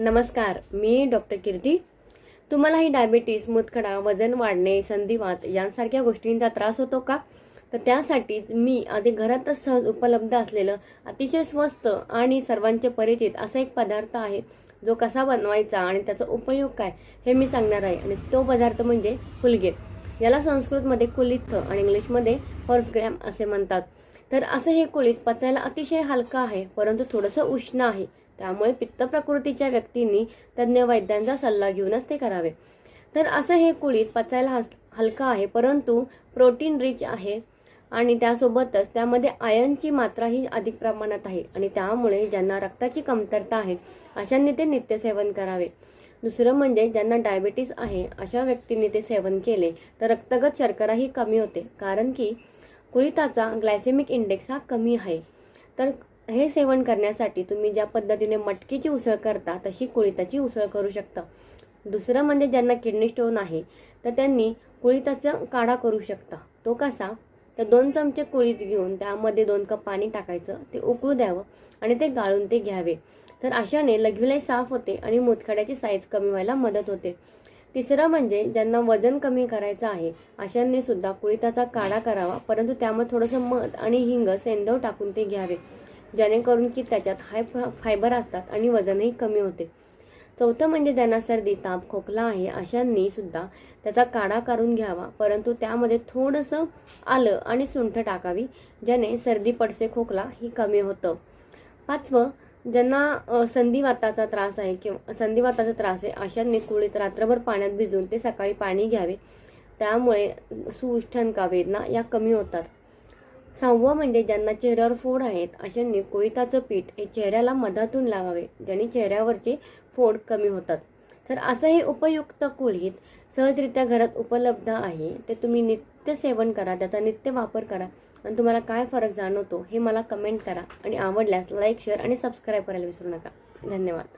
नमस्कार मी डॉक्टर कीर्ती. तुम्हालाही डायबिटीस मुतखडा वजन वाढणे संधिवात यांसारख्या गोष्टींचा त्रास होतो का? तर त्यासाठी मी आधी घरातच सहज उपलब्ध असलेलं अतिशय स्वस्त आणि सर्वांचे परिचित असा एक पदार्थ आहे जो कसा बनवायचा आणि त्याचा उपयोग काय हे मी सांगणार आहे. आणि तो पदार्थ म्हणजे फुलगे याला संस्कृतमध्ये कुलिथ आणि इंग्लिशमध्ये हॉर्सग्रॅम असे म्हणतात. तर असं हे कुळीत पचायला अतिशय हलकं आहे परंतु थोडंसं उष्ण आहे. त्यामुळे पित्त प्रकृतीच्या व्यक्तींनी तज्ज्ञ वैद्यांचा सल्ला घेऊनच ते करावे. तर असं हे कुळीत पचायला हस- हलकं आहे परंतु प्रोटीन रिच आहे आणि त्यासोबतच त्यामध्ये आयनची मात्रा ही अधिक प्रमाणात आहे आणि त्यामुळे ज्यांना रक्ताची कमतरता आहे अशांनी ते नित्य सेवन करावे. दुसरं म्हणजे ज्यांना डायबिटीस आहे अशा व्यक्तींनी ते सेवन केले तर रक्तगत शर्कराही कमी होते कारण की कुळिताचा ग्लायसेमिक इंडेक्स हा कमी आहे. तर हे सेवन करण्यासाठी तुम्ही ज्या पद्धतीने मटकीची उसळ करता तशी कुळिताची उसळ करू शकता. दुसरं म्हणजे ज्यांना किडनी स्टोन आहे तर त्यांनी कुळिताचा काढा करू शकता. तो कसा? तर दोन चमचे कुळीत घेऊन त्यामध्ये दोन कप पाणी टाकायचं ते उकळू द्यावं आणि ते गाळून ते घ्यावे. तर अशाने लघवीलाही साफ होते आणि मुतखड्याची साईज कमी व्हायला मदत होते. तिसरं म्हणजे ज्यांना वजन कमी करायचं आहे अशांनी सुद्धा कुळिताचा काढा करावा परंतु त्यामध्ये थोडंसं मध आणि हिंग सेंदव टाकून ते घ्यावे. जेणेकरून की त्याच्यात हाय फायबर असतात आणि वजनही कमी होते. चौथं म्हणजे ज्यांना सर्दी ताप खोकला आहे अशांनी सुद्धा त्याचा काढा काढून घ्यावा. परंतु त्यामध्ये थोडंसं आलं आणि सुंठ टाकावी ज्याने सर्दी पडसे खोकला ही कमी होतं. पाचवं ज्यांना संधिवाताचा त्रास आहे किंवा संधिवाताचा त्रास आहे अशांनी कुळीत रात्रभर पाण्यात भिजून ते सकाळी पाणी घ्यावे. त्यामुळे सुष्ठनका वेदना या कमी होतात. सहावं म्हणजे ज्यांना चेहऱ्यावर फोड आहेत अशांनी कुळिताचं पीठ हे चेहऱ्याला मधातून लावावे ज्याने चेहऱ्यावरचे फोड कमी होतात. तर असं हे उपयुक्त कुळीत सहजरित्या घरात उपलब्ध आहे ते तुम्ही नित्य सेवन करा त्याचा नित्य वापर करा. आणि तुम्हाला काय फरक जाणवतो हे मला कमेंट करा आणि आवडल्यास लाईक शेअर आणि सबस्क्राईब करायला विसरू नका. धन्यवाद.